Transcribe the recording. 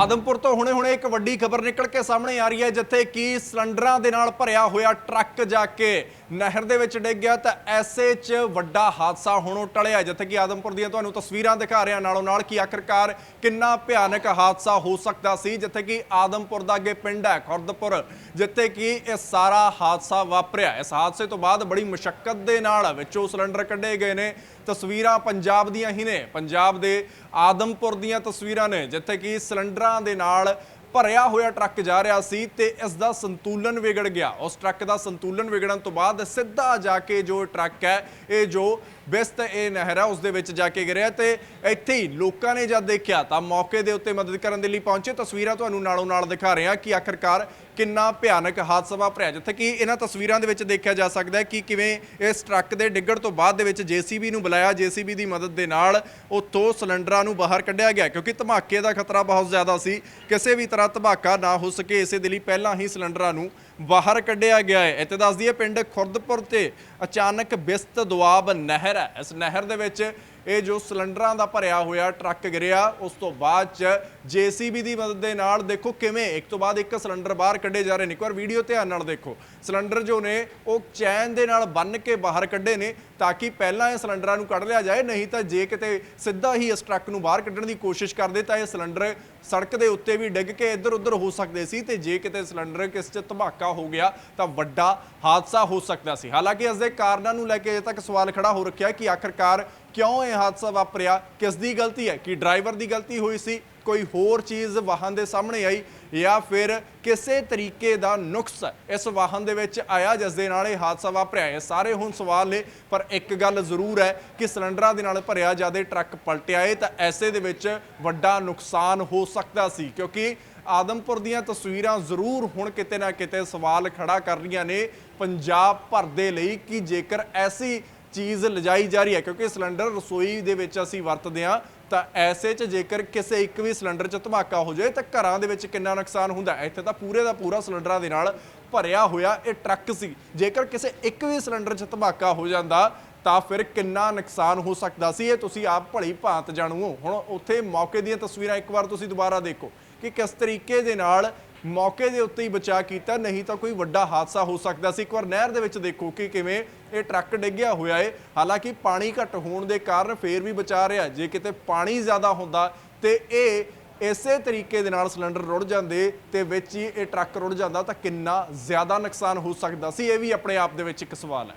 ਆਦਮਪੁਰ ਤੋਂ ਹੁਣੇ-ਹੁਣੇ ਇੱਕ ਵੱਡੀ ਖਬਰ ਨਿਕਲ ਕੇ ਸਾਹਮਣੇ ਆ ਰਹੀ ਹੈ, ਜਿੱਥੇ ਕਿ ਸਿਲੰਡਰਾਂ ਦੇ ਨਾਲ ਭਰਿਆ ਹੋਇਆ ਟਰੱਕ ਜਾ ਕੇ ਨਹਿਰ ਦੇ ਵਿੱਚ ਡਿੱਗ ਗਿਆ ਤਾਂ ਐਸੇ 'ਚ ਵੱਡਾ ਹਾਦਸਾ ਹੋਣੋਂ ਟਲਿਆ। ਜਿੱਥੇ ਕਿ ਆਦਮਪੁਰ ਦੀਆਂ ਤੁਹਾਨੂੰ ਤਸਵੀਰਾਂ ਦਿਖਾ ਰਿਹਾ ਨਾਲੋਂ ਨਾਲ ਕਿ ਆਖਰਕਾਰ ਕਿੰਨਾ ਭਿਆਨਕ ਹਾਦਸਾ ਹੋ ਸਕਦਾ ਸੀ, ਜਿੱਥੇ ਕਿ ਆਦਮਪੁਰ ਦਾ ਅੱਗੇ ਪਿੰਡ ਹੈ ਖੁਰਦਪੁਰ, ਜਿੱਥੇ ਕਿ ਇਹ ਸਾਰਾ ਹਾਦਸਾ ਵਾਪਰਿਆ। ਇਸ ਹਾਦਸੇ ਤੋਂ ਬਾਅਦ ਬੜੀ ਮੁਸ਼ਕਲ ਦੇ ਨਾਲ ਵਿੱਚੋਂ ਸਿਲੰਡਰ ਕੱਢੇ ਗਏ ਨੇ। ਤਸਵੀਰਾਂ ਪੰਜਾਬ ਦੀਆਂ ਹੀ ਨੇ। ਪੰਜਾਬ ਦੇ ਆਦਮਪੁਰ ਦੀਆਂ ਤਸਵੀਰਾਂ ਨੇ, ਜਿੱਥੇ ਕਿ ਸਿਲੰਡਰਾਂ ਦੇ ਨਾਲ ਭਰਿਆ ਹੋਇਆ ਟਰੱਕ ਜਾ ਰਿਹਾ ਸੀ ਤੇ ਇਸ ਦਾ ਸੰਤੁਲਨ ਵਿਗੜ ਗਿਆ। ਉਸ ਟਰੱਕ ਦਾ ਸੰਤੁਲਨ ਵਿਗੜਨ ਤੋਂ ਬਾਅਦ ਸਿੱਧਾ ਜਾ ਕੇ ਜੋ ਟਰੱਕ ਹੈ, ਇਹ ਜੋ ਬਿਸਤ ਇਹ ਨਹਿਰ ਹੈ, ਉਸ ਦੇ ਵਿੱਚ ਜਾ ਕੇ ਗਿਰਿਆ ਤੇ ਇੱਥੇ ਹੀ ਲੋਕਾਂ ਨੇ ਜਦ ਦੇਖਿਆ ਤਾਂ ਮੌਕੇ ਦੇ ਉੱਤੇ ਮਦਦ ਕਰਨ ਦੇ ਲਈ ਪਹੁੰਚੇ। ਤਸਵੀਰਾਂ ਤੁਹਾਨੂੰ ਨਾਲੋਂ ਨਾਲ ਦਿਖਾ ਰਹੇ ਹਾਂ ਕਿ ਆਖਰਕਾਰ ਕਿੰਨਾ ਭਿਆਨਕ ਹਾਦਸਾ ਵਾਪਰਿਆ? ਜਿੱਥੇ ਕਿ ਇਹਨਾਂ ਤਸਵੀਰਾਂ ਦੇ ਵਿੱਚ ਦੇਖਿਆ ਜਾ ਸਕਦਾ ਹੈ ਕਿ ਕਿਵੇਂ ਇਸ ਟਰੱਕ ਦੇ ਡਿੱਗਣ ਤੋਂ ਬਾਅਦ ਦੇ ਵਿੱਚ ਜੀਸੀਬੀ ਨੂੰ ਬੁਲਾਇਆ, ਜੀਸੀਬੀ ਦੀ ਮਦਦ ਦੇ ਨਾਲ ਉੱਥੋਂ ਸਿਲੰਡਰਾਂ ਨੂੰ ਬਾਹਰ ਕੱਢਿਆ ਗਿਆ, ਕਿਉਂਕਿ ਧਮਾਕੇ ਦਾ ਖਤਰਾ ਬਹੁਤ ਜ਼ਿਆਦਾ ਸੀ। ਕਿਸੇ ਵੀ ਤਰ੍ਹਾਂ ਧਮਾਕਾ ਨਾ ਹੋ ਸਕੇ, ਇਸੇ ਦੇ ਲਈ ਪਹਿਲਾਂ ਹੀ ਸਿਲੰਡਰਾਂ ਨੂੰ ਬਾਹਰ ਕੱਢਿਆ ਗਿਆ ਹੈ। ਇੱਥੇ ਦੱਸ ਦਈਏ ਪਿੰਡ ਖੁਰਦਪੁਰ ਤੇ ਅਚਾਨਕ ਬਿਸਤ ਦੁਆਬ ਨਹਿਰ ਹੈ। ਇਸ ਨਹਿਰ ਦੇ ਵਿੱਚ ਇਹ ਜੋ ਸਿਲੰਡਰਾਂ ਦਾ ਭਰਿਆ ਹੋਇਆ ਟਰੱਕ ਗਿਰਿਆ, ਉਸ ਤੋਂ ਬਾਅਦ ਚ ਜੀਸੀਬੀ ਦੀ ਮਦਦ ਦੇ ਨਾਲ ਦੇਖੋ ਕਿਵੇਂ, ਇੱਕ ਤੋਂ ਬਾਅਦ ਇੱਕ ਸਿਲੰਡਰ ਬਾਹਰ ਕੱਢੇ ਜਾ ਰਹੇ ਨੇ। ਇੱਕ ਵਾਰ ਵੀਡੀਓ ਧਿਆਨ ਨਾਲ ਦੇਖੋ। ਸਿਲੰਡਰ ਜੋ ਨੇ, ਉਹ ਚੈਨ ਦੇ ਨਾਲ ਬੰਨ ਕੇ ਬਾਹਰ ਕੱਢੇ ਨੇ ਤਾਂ ਕਿ ਪਹਿਲਾਂ ਇਹ ਸਿਲੰਡਰਾਂ ਨੂੰ ਕੱਢ ਲਿਆ ਜਾਏ, ਨਹੀਂ ਤਾਂ ਜੇ ਕਿਤੇ ਸਿੱਧਾ ਹੀ ਇਸ ਟਰੱਕ ਨੂੰ ਬਾਹਰ ਕੱਢਣ ਦੀ ਕੋਸ਼ਿਸ਼ ਕਰਦੇ ਤਾਂ ਇਹ ਸਿਲੰਡਰ ਸੜਕ ਦੇ ਉੱਤੇ ਵੀ ਡਿੱਗ ਕੇ ਇੱਧਰ ਉੱਧਰ ਹੋ ਸਕਦੇ ਸੀ ਤੇ ਜੇ ਕਿਤੇ ਸਿਲੰਡਰ ਕਿਸ 'ਚ ਧਮਾਕਾ ਹੋ ਗਿਆ ਤਾਂ ਵੱਡਾ ਹਾਦਸਾ ਹੋ ਸਕਦਾ ਸੀ। ਹਾਲਾਂਕਿ ਇਸ ਦੇ ਕਾਰਨਾਂ ਨੂੰ ਲੈ ਕੇ ਅਜੇ ਤੱਕ ਸਵਾਲ ਖੜਾ ਹੋ ਰੱਖਿਆ ਕਿ ਆਖਰਕਾਰ ਕਿਉਂ ਇਹ ਹਾਦਸਾ ਵਾਪਰਿਆ, ਕਿਸ ਦੀ ਗਲਤੀ ਹੈ, ਕਿ ਡਰਾਈਵਰ ਦੀ ਗਲਤੀ ਹੋਈ ਸੀ ਕੋਈ ਹੋਰ ਚੀਜ਼ ਵਾਹਨ ਦੇ ਸਾਹਮਣੇ ਆਈ ਜਾਂ ਫਿਰ ਕਿਸੇ ਤਰੀਕੇ ਦਾ ਨੁਕਸ ਇਸ ਵਾਹਨ ਦੇ ਵਿੱਚ ਆਇਆ, ਜਿਸ ਦੇ ਨਾਲ ਇਹ ਹਾਦਸਾ ਵਾਪਰਿਆ। ਇਹ ਸਾਰੇ ਹੁਣ ਸਵਾਲ ਨੇ, ਪਰ ਇੱਕ ਗੱਲ ਜ਼ਰੂਰ ਹੈ ਕਿ ਸਿਲੰਡਰਾਂ ਦੇ ਨਾਲ ਭਰਿਆ ਜ਼ਿਆਦਾ ਟਰੱਕ ਪਲਟਿਆ ਏ, ਤਾਂ ਐਸੇ ਦੇ ਵਿੱਚ ਵੱਡਾ ਨੁਕਸਾਨ ਹੋ ਸਕਦਾ ਸੀ, ਕਿਉਂਕਿ ਆਦਮਪੁਰ ਦੀਆਂ ਤਸਵੀਰਾਂ ਜ਼ਰੂਰ ਹੁਣ ਕਿਤੇ ਨਾ ਕਿਤੇ ਸਵਾਲ ਖੜਾ ਕਰ ਰਹੀਆਂ ਨੇ ਪੰਜਾਬ ਭਰ ਦੇ ਲਈ ਕਿ ਜੇਕਰ ਐਸੀ ਚੀਜ਼ ਲਿਜਾਈ ਜਾ ਰਹੀ ਹੈ, ਕਿਉਂਕਿ ਸਿਲੰਡਰ ਰਸੋਈ ਦੇ ਵਿੱਚ ਅਸੀਂ ਵਰਤਦੇ ਹਾਂ ਤਾਂ ਐਸੇ 'ਚ ਜੇਕਰ ਕਿਸੇ ਇੱਕ ਵੀ ਸਿਲੰਡਰ 'ਚ ਧਮਾਕਾ ਹੋ ਜਾਏ, ਤਾਂ ਘਰਾਂ ਦੇ ਵਿੱਚ ਕਿੰਨਾ ਨੁਕਸਾਨ ਹੁੰਦਾ ਇੱਥੇ ਤਾਂ ਪੂਰੇ ਦਾ ਪੂਰਾ ਸਿਲੰਡਰਾਂ ਦੇ ਨਾਲ ਭਰਿਆ ਹੋਇਆ ਇਹ ਟਰੱਕ ਸੀ। ਜੇਕਰ ਕਿਸੇ ਇੱਕ ਵੀ ਸਿਲੰਡਰ 'ਚ ਧਮਾਕਾ ਹੋ ਜਾਂਦਾ, ਤਾਂ ਫਿਰ ਕਿੰਨਾ ਨੁਕਸਾਨ ਹੋ ਸਕਦਾ ਸੀ? ਇਹ ਤੁਸੀਂ ਆਪ ਭਲੀ ਭਾਂਤ ਜਾਣੂ। ਹੁਣ ਉੱਥੇ ਮੌਕੇ ਦੀਆਂ ਤਸਵੀਰਾਂ ਇੱਕ ਵਾਰ ਤੁਸੀਂ ਦੁਬਾਰਾ ਦੇਖੋ ਕਿ ਕਿਸ ਤਰੀਕੇ ਦੇ ਨਾਲ ਮੌਕੇ ਦੇ ਉੱਤੇ ਹੀ ਬਚਾਅ ਕੀਤਾ, ਨਹੀਂ ਤਾਂ ਕੋਈ ਵੱਡਾ ਹਾਦਸਾ ਹੋ ਸਕਦਾ ਸੀ। ਇੱਕ ਵਾਰ ਨਹਿਰ ਦੇ ਵਿੱਚ ਦੇਖੋ ਕਿ ਕਿਵੇਂ ਇਹ ਟਰੱਕ ਡਿੱਗਿਆ ਹੋਇਆ ਏ। ਹਾਲਾਂਕਿ ਪਾਣੀ ਘੱਟ ਹੋਣ ਦੇ ਕਾਰਨ ਫੇਰ ਵੀ ਬਚਾ ਰਿਹਾ। ਜੇ ਕਿਤੇ ਪਾਣੀ ਜ਼ਿਆਦਾ ਹੁੰਦਾ ਤੇ ਇਹ ਇਸੇ ਤਰੀਕੇ ਦੇ ਨਾਲ ਸਿਲੰਡਰ ਰੁੜ ਜਾਂਦੇ ਤੇ ਵਿੱਚ ਹੀ ਇਹ ਟਰੱਕ ਰੁੜ ਜਾਂਦਾ ਤਾਂ ਕਿੰਨਾ ਜ਼ਿਆਦਾ ਨੁਕਸਾਨ ਹੋ ਸਕਦਾ ਸੀ। ਇਹ ਵੀ ਆਪਣੇ ਆਪ ਦੇ ਵਿੱਚ ਇੱਕ ਸਵਾਲ ਹੈ।